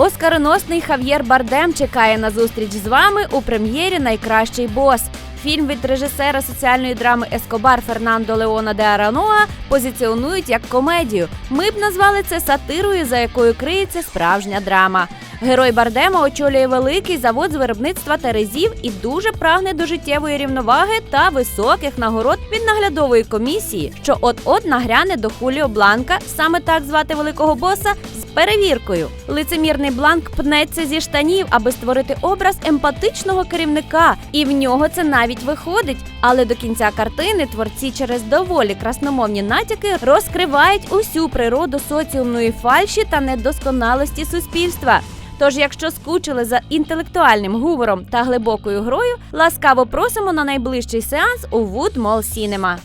Оскароносний Хав'єр Бардем чекає на зустріч з вами у прем'єрі Найкращий бос. Фільм від режисера соціальної драми Ескобар Фернандо Леона де Араноа позиціонують як комедію. Ми б назвали це сатирою, за якою криється справжня драма. Герой Бардема очолює великий завод з виробництва терезів і дуже прагне до життєвої рівноваги та високих нагород від наглядової комісії, що от-от нагряне до Хуліо Бланка, саме так звати великого боса, з перевіркою. Лицемірний бланк пнеться зі штанів, аби створити образ емпатичного керівника, і в нього це навіть виходить. Але до кінця картини творці через доволі красномовні натяки розкривають усю природу соціумної фальші та недосконалості суспільства. Тож, якщо скучили за інтелектуальним гумором та глибокою грою, ласкаво просимо на найближчий сеанс у Wood Cinema.